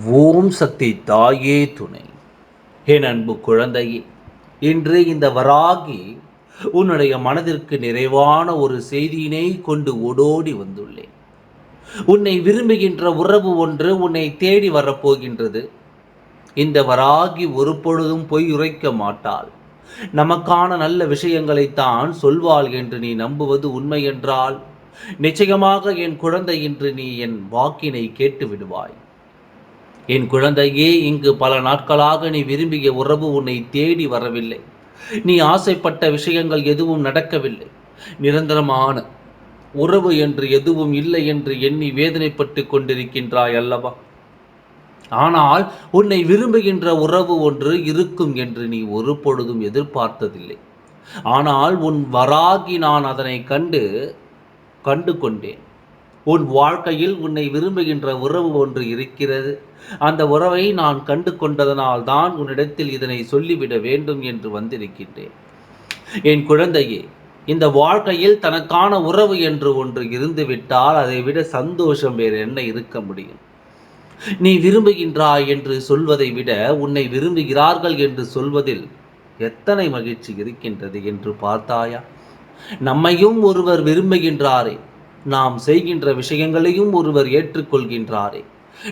ஓம் சக்தி தாயே துணை. என் அன்பு குழந்தையே இன்று இந்த வராகி உன்னுடைய மனதிற்கு நிறைவான ஒரு செய்தியினை கொண்டு ஓடோடி வந்துள்ளேன். உன்னை விரும்புகின்ற உறவு ஒன்று உன்னை தேடி வரப்போகின்றது. இந்த வராகி ஒரு பொழுதும் பொய் உரைக்க மாட்டாள். நமக்கான நல்ல விஷயங்களைத்தான் சொல்வாள் என்று நீ நம்புவது உண்மை என்றால் நிச்சயமாக என் குழந்தை என்று நீ என் வாக்கினை கேட்டு விடுவாய். என் குழந்தையே இங்கு பல நாட்களாக நீ விரும்பிய உறவு உன்னை தேடி வரவில்லை. நீ ஆசைப்பட்ட விஷயங்கள் எதுவும் நடக்கவில்லை. நிரந்தரமான உறவு என்று எதுவும் இல்லை என்று எண்ணி வேதனைப்பட்டு கொண்டிருக்கின்றாய் அல்லவா? ஆனால் உன்னை விரும்புகின்ற உறவு ஒன்று இருக்கும் என்று நீ ஒரு பொழுதும் எதிர்பார்த்ததில்லை. ஆனால் உன் வராகி நான் அதனை கண்டு கண்டு கொண்டேன் உன் வாழ்க்கையில் உன்னை விரும்புகின்ற உறவு ஒன்று இருக்கிறது. அந்த உறவை நான் கண்டு கொண்டதனால் தான் உன்னிடத்தில் இதனை சொல்லிவிட வேண்டும் என்று வந்திருக்கின்றேன். என் குழந்தையே இந்த வாழ்க்கையில் தனக்கான உறவு என்று ஒன்று இருந்துவிட்டால் அதை விட சந்தோஷம் வேறு என்ன இருக்க முடியும்? நீ விரும்புகின்றாய் என்று சொல்வதை விட உன்னை விரும்புகிறார்கள் என்று சொல்வதில் எத்தனை மகிழ்ச்சி இருக்கின்றது என்று பார்த்தாயா? நம்மையும் ஒருவர் விரும்புகின்றாரே. நாம் செய்கின்ற விஷயங்களையும் ஒருவர் ஏற்றுக்கொள்கின்றாரே.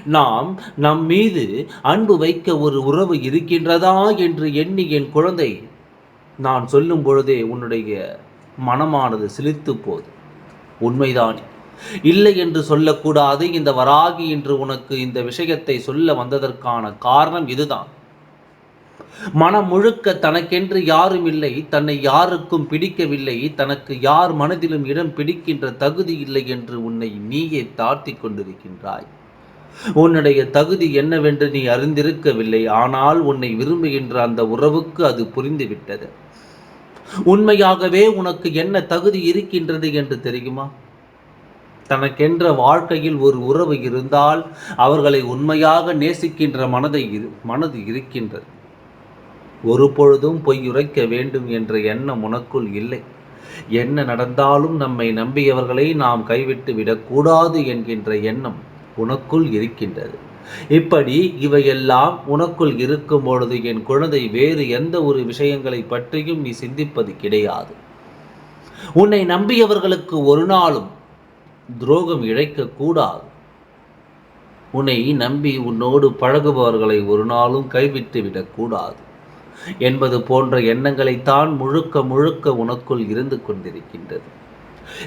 நாம் நம் மீது அன்பு வைக்க ஒரு உறவு இருக்கின்றதா என்று எண்ணி என் குழந்தை நான் சொல்லும் பொழுதே உன்னுடைய மனமானது சிலித்து போது. உண்மைதானே. இல்லை என்று சொல்லக்கூடாது இந்த வராகி என்று உனக்கு இந்த விஷயத்தை சொல்ல வந்ததற்கான காரணம் இதுதான். மனம் முழுக்க தனக்கென்று யாரும் இல்லை தன்னை யாருக்கும் பிடிக்கவில்லை தனக்கு யார் மனதிலும் இடம் பிடிக்கின்ற தகுதி இல்லை என்று உன்னை நீயே தாழ்த்தி கொண்டிருக்கின்றாய். உன்னுடைய தகுதி என்னவென்று நீ அறிந்திருக்கவில்லை ஆனால் உன்னை விரும்புகின்ற அந்த உறவுக்கு அது புரிந்துவிட்டது. உண்மையாகவே உனக்கு என்ன தகுதி இருக்கின்றது என்று தெரியுமா? தனக்கென்ற வாழ்க்கையில் ஒரு உறவு இருந்தால் அவர்களை உண்மையாக நேசிக்கின்ற மனதை மனது இருக்கின்றது. ஒரு பொழுதும் பொய் உரைக்க வேண்டும் என்ற எண்ணம் உனக்குள் இல்லை. என்ன நடந்தாலும் நம்மை நம்பியவர்களை நாம் கைவிட்டு விடக்கூடாது என்கின்ற எண்ணம் உனக்குள் இருக்கின்றது. இப்படி இவையெல்லாம் உனக்குள் இருக்கும் பொழுது என் குழந்தை வேறு எந்த ஒரு விஷயங்களை பற்றியும் நீ சிந்திப்பது கிடையாது. உன்னை நம்பியவர்களுக்கு ஒரு நாளும் துரோகம் இழைக்கக்கூடாது உன்னை நம்பி உன்னோடு பழகுபவர்களை ஒரு நாளும் கைவிட்டு விடக்கூடாது. என்பது போன்ற எண்ணங்களைத்தான் முழுக்க முழுக்க உனக்குள் இருந்து கொண்டிருக்கின்றது.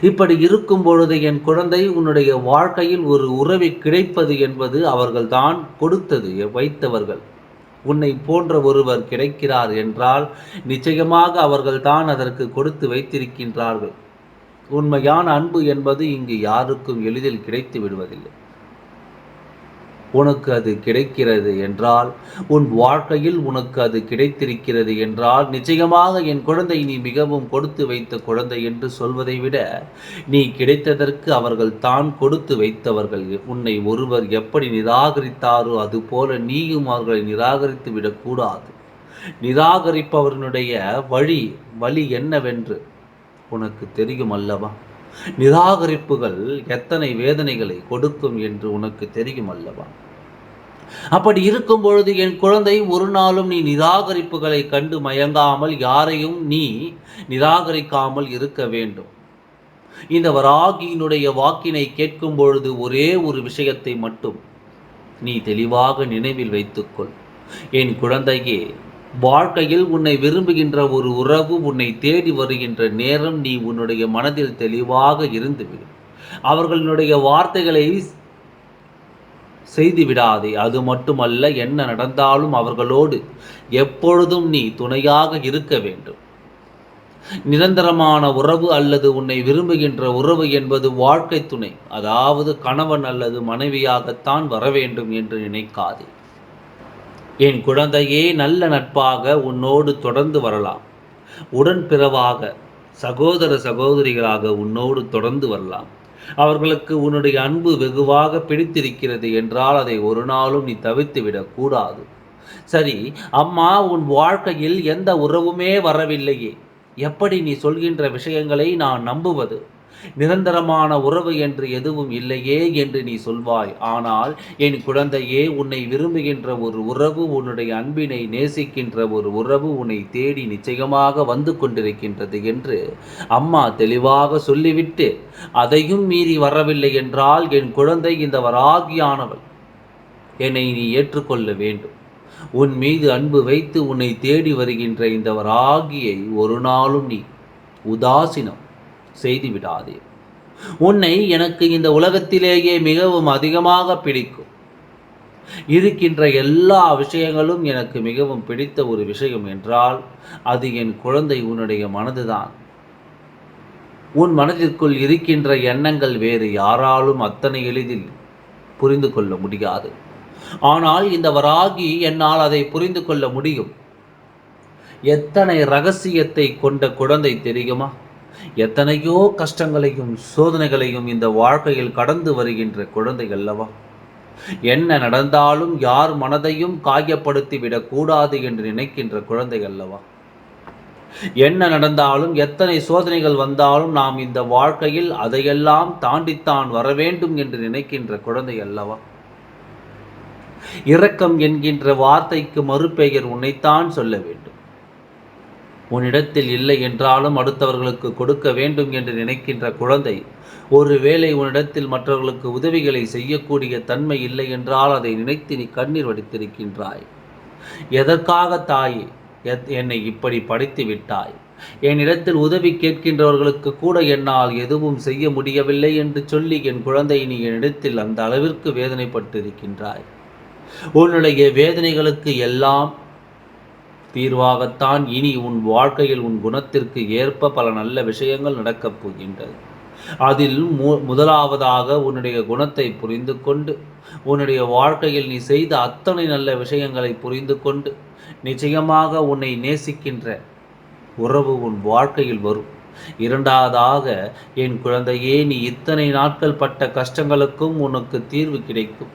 இப்படி இருக்கும் பொழுது என் குழந்தை உன்னுடைய வாழ்க்கையில் ஒரு உறவை கிடைப்பது என்பது அவர்கள்தான் கொடுத்தது வைத்தவர்கள். உன்னை போன்ற ஒருவர் கிடைக்கிறார் என்றால் நிச்சயமாக அவர்கள்தான் அதற்கு கொடுத்து வைத்திருக்கின்றார்கள். உண்மையான அன்பு என்பது இங்கு யாருக்கும் எளிதில் கிடைத்து விடுவதில்லை. உனக்கு அது கிடைக்கிறது என்றால் உன் வாழ்க்கையில் உனக்கு அது கிடைத்திருக்கிறது என்றால் நிச்சயமாக என் குழந்தை நீ மிகவும் கொடுத்து வைத்த குழந்தை என்று சொல்வதை விட நீ கிடைத்ததற்கு அவர்கள் தான் கொடுத்து வைத்தவர்கள். உன்னை ஒருவர் எப்படி நிராகரித்தாரோ அதுபோல நீயும் அவர்களை நிராகரித்து விடக்கூடாது. நிராகரிப்பவர்களுடைய வழி வழி என்னவென்று உனக்கு தெரியும் அல்லவா? நிராகரிப்புகள் எத்தனை வேதனைகளை கொடுக்கும் என்று உனக்கு தெரியும் அல்லவா? அப்படி இருக்கும் பொழுது என் குழந்தை ஒரு நாளும் நீ நிராகரிப்புகளை கண்டு மயங்காமல் யாரையும் நீ நிராகரிக்காமல் இருக்க வேண்டும். இந்த வராகியினுடைய வாக்கினை கேட்கும் பொழுது ஒரே ஒரு விஷயத்தை மட்டும் நீ தெளிவாக நினைவில் வைத்துக்கொள். என் குழந்தையே வாழ்க்கையில் உன்னை விரும்புகின்ற ஒரு உறவு உன்னை தேடி வருகின்ற நேரம் நீ உன்னுடைய மனதில் தெளிவாக இருந்துவிடும் அவர்களுடைய வார்த்தைகளை செய்து விடாதே அது மட்டுமல்ல என்ன நடந்தாலும் அவர்களோடு எப்பொழுதும் நீ துணையாக இருக்க வேண்டும். நிரந்தரமான உறவு அல்லது உன்னை விரும்புகின்ற உறவு என்பது வாழ்க்கை துணை. அதாவது கணவன் அல்லது மனைவியாகத்தான் வர வேண்டும் என்று நினைக்காதே. என் குழந்தையே நல்ல நட்பாக உன்னோடு தொடர்ந்து வரலாம். உடன் பிறவாக சகோதர சகோதரிகளாக உன்னோடு தொடர்ந்து வரலாம். அவர்களுக்கு உன்னுடைய அன்பு வெகுவாக பிடித்திருக்கிறது என்றால் அதை ஒரு நாளும் நீ தவித்துவிடக் கூடாது. சரி அம்மா உன் வாழ்க்கையில் எந்த உறவுமே வரவில்லையே. எப்படி நீ சொல்கின்ற விஷயங்களை நான் நம்புவது? நிரந்தரமான உறவு என்று எதுவும் இல்லையே என்று நீ சொல்வாய். ஆனால் என் குழந்தையே உன்னை விரும்புகின்ற ஒரு உறவு உன்னுடைய அன்பினை நேசிக்கின்ற ஒரு உறவு உன்னை தேடி நிச்சயமாக வந்து கொண்டிருக்கின்றது என்று அம்மா தெளிவாக சொல்லிவிட்டு அதையும் மீறி வரவில்லை என்றால் என் குழந்தை இந்த வராகியானவள். என்னை நீ ஏற்றுக்கொள்ள வேண்டும். உன் மீது அன்பு வைத்து உன்னை தேடி வருகின்ற இந்த வராகியை ஒரு நாளும் நீ உதாசீனம் செய்து விடாதே. உன்னை எனக்கு இந்த உலகத்திலேயே மிகவும் அதிகமாக பிடிக்கும். இருக்கின்ற எல்லா விஷயங்களும் எனக்கு மிகவும் பிடித்த ஒரு விஷயம் என்றால் அது என் குழந்தை உன்னுடைய மனதுதான். உன் மனதிற்குள் இருக்கின்ற எண்ணங்கள் வேறு யாராலும் அத்தனை எளிதில் புரிந்து கொள்ள முடியாது. ஆனால் இந்த வராகி என்னால் அதை புரிந்து கொள்ள முடியும். எத்தனை ரகசியத்தை கொண்ட குழந்தை தெரியுமா? எத்தனையோ கஷ்டங்களையும் சோதனைகளையும் இந்த வாழ்க்கையில் கடந்து வருகின்ற குழந்தை அல்லவா? என்ன நடந்தாலும் யார் மனதையும் காயப்படுத்தி விடக்கூடாது என்று நினைக்கின்ற குழந்தை அல்லவா? என்ன நடந்தாலும் எத்தனை சோதனைகள் வந்தாலும் நாம் இந்த வாழ்க்கையில் அதையெல்லாம் தாண்டித்தான் வர வேண்டும் என்று நினைக்கின்ற குழந்தை அல்லவா? இரக்கம் என்கின்ற வார்த்தைக்கு மறுபெயர் உன்னைத்தான் சொல்ல வேண்டும். உன்னிடத்தில் இல்லை என்றாலும் அடுத்தவர்களுக்கு கொடுக்க வேண்டும் என்று நினைக்கின்ற குழந்தை ஒருவேளை உன்னிடத்தில் மற்றவர்களுக்கு உதவிகளை செய்யக்கூடிய தன்மை இல்லை என்றால் அதை நினைத்து நீ கண்ணீர் வடித்திருக்கின்றாய். எதற்காக தாயே என்னை இப்படி படித்து விட்டாய்? என்னிடத்தில் உதவி கேட்கின்றவர்களுக்கு கூட என்னால் எதுவும் செய்ய முடியவில்லை என்று சொல்லி என் குழந்தை நீ என்னிடத்தில் அந்த அளவிற்கு வேதனைப்பட்டிருக்கின்றாய். உன்னுடைய வேதனைகளுக்கு எல்லாம் தீர்வாகத்தான் இனி உன் வாழ்க்கையில் உன் குணத்திற்கு ஏற்ப பல நல்ல விஷயங்கள் நடக்கப் போகின்றது. அதில் மு முதலாவதாக உன்னுடைய குணத்தை புரிந்து கொண்டு உன்னுடைய வாழ்க்கையில் நீ செய்த அத்தனை நல்ல விஷயங்களை புரிந்து கொண்டு நிச்சயமாக உன்னை நேசிக்கின்ற உறவு உன் வாழ்க்கையில் வரும். இரண்டாவதாக என் குழந்தையே நீ இத்தனை நாட்கள் பட்ட கஷ்டங்களுக்கும் உனக்கு தீர்வு கிடைக்கும்.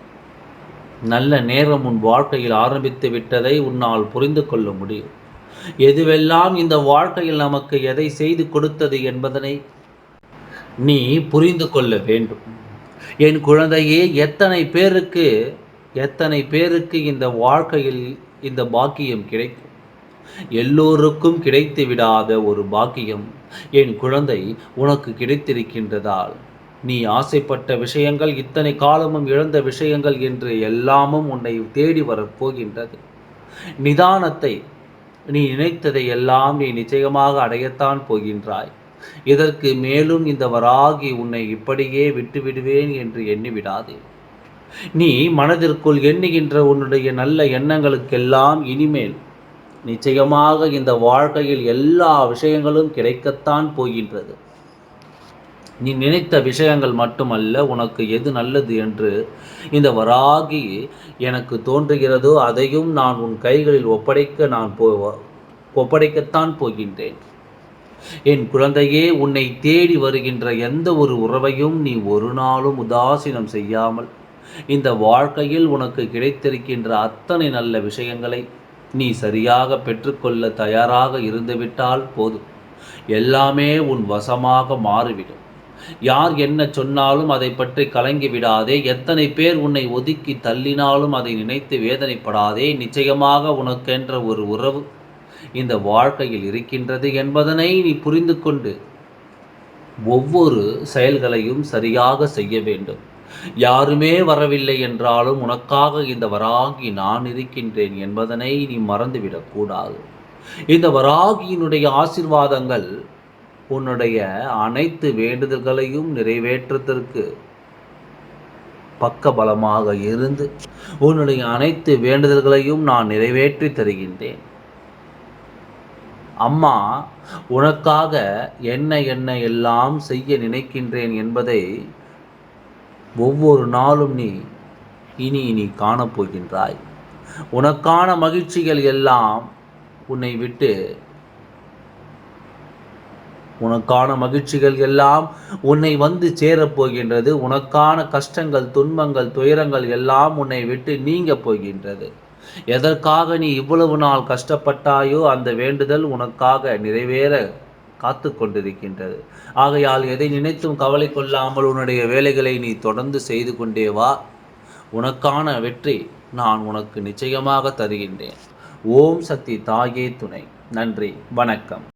நல்ல நேரம் உன் வாழ்க்கையில் ஆரம்பித்து விட்டதை உன்னால் புரிந்து கொள்ள முடியும். எதுவெல்லாம் இந்த வாழ்க்கையில் நமக்கு எதை செய்து கொடுத்தது என்பதனை நீ புரிந்து கொள்ள வேண்டும். என் குழந்தையே எத்தனை பேருக்கு எத்தனை பேருக்கு இந்த வாழ்க்கையில் இந்த பாக்கியம் கிடைக்கும்? எல்லோருக்கும் கிடைத்து விடாத ஒரு பாக்கியம் என் குழந்தை உனக்கு கிடைத்திருக்கின்றதால். நீ ஆசைப்பட்ட விஷயங்கள் இத்தனை காலமும் இழந்த விஷயங்கள் என்று எல்லாமும் உன்னை தேடி வரப்போகின்றது நிதானத்தை நீ நினைத்ததை எல்லாம் நீ நிச்சயமாக அடையத்தான் போகின்றாய். இதற்கு மேலும் இந்த வராகி உன்னை இப்படியே விட்டுவிடுவேன் என்று எண்ணிவிடாதே. நீ மனதிற்குள் எண்ணுகின்ற உன்னுடைய நல்ல எண்ணங்களுக்கெல்லாம் இனிமேல் நிச்சயமாக இந்த வாழ்க்கையில் எல்லா விஷயங்களும் கிடைக்கத்தான் போகின்றது. நீ நினைத்த விஷயங்கள் மட்டுமல்ல உனக்கு எது நல்லது என்று. இந்த வராகி எனக்கு தோன்றுகிறதோ அதையும் நான் உன் கைகளில் ஒப்படைக்க நான் போ ஒப்படைக்கத்தான் போகின்றேன். என் குழந்தையே உன்னை தேடி வருகின்ற எந்த ஒரு உறவையும் நீ ஒரு நாளும் உதாசீனம் செய்யாமல் இந்த வாழ்க்கையில் உனக்கு கிடைத்திருக்கின்ற அத்தனை நல்ல விஷயங்களை நீ சரியாக பெற்றுக்கொள்ள தயாராக இருந்துவிட்டால் போதும். எல்லாமே உன் வசமாக மாறிவிடும். யார் என்ன சொன்னாலும் அதை பற்றி கலங்கி விடாதே. எத்தனை பேர் உன்னை ஒதுக்கி தள்ளினாலும் அதை நினைத்து வேதனைப்படாதே. நிச்சயமாக உனக்கென்ற ஒரு உறவு இந்த வாழ்க்கையில் இருக்கின்றது என்பதனை நீ புரிந்து கொண்டு ஒவ்வொரு செயல்களையும் சரியாக செய்ய வேண்டும். யாருமே வரவில்லை என்றாலும் உனக்காக இந்த வராகி நான் இருக்கின்றேன் என்பதனை நீ மறந்துவிடக்கூடாது இந்த வராகியினுடைய ஆசிர்வாதங்கள் உன்னுடைய அனைத்து வேண்டுதல்களையும் நிறைவேற்றத்திற்கு பக்க பலமாக இருந்து உன்னுடைய அனைத்து வேண்டுதல்களையும் நான் நிறைவேற்றி தருகின்றேன். அம்மா உனக்காக என்ன என்ன எல்லாம் செய்ய நினைக்கின்றேன் என்பதை ஒவ்வொரு நாளும் நீ இனி நீ காணப்போகின்றாய். உனக்கான மகிழ்ச்சிகள் எல்லாம் உன்னை விட்டு உனக்கான மகிழ்ச்சிகள் எல்லாம் உன்னை வந்து சேரப்போகின்றது உனக்கான கஷ்டங்கள் துன்பங்கள் துயரங்கள் எல்லாம் உன்னை விட்டு நீங்க போகின்றது. எதற்காக நீ இவ்வளவு நாள் கஷ்டப்பட்டாயோ அந்த வேண்டுதல் உனக்காக நிறைவேற காத்து கொண்டிருக்கின்றது. ஆகையால் எதை நினைத்தும் கவலை கொள்ளாமல் உன்னுடைய வேலைகளை நீ தொடர்ந்து செய்து கொண்டே வா. உனக்கான வெற்றி நான் உனக்கு நிச்சயமாக தருகின்றேன். ஓம் சக்தி தாயே துணை. நன்றி. வணக்கம்.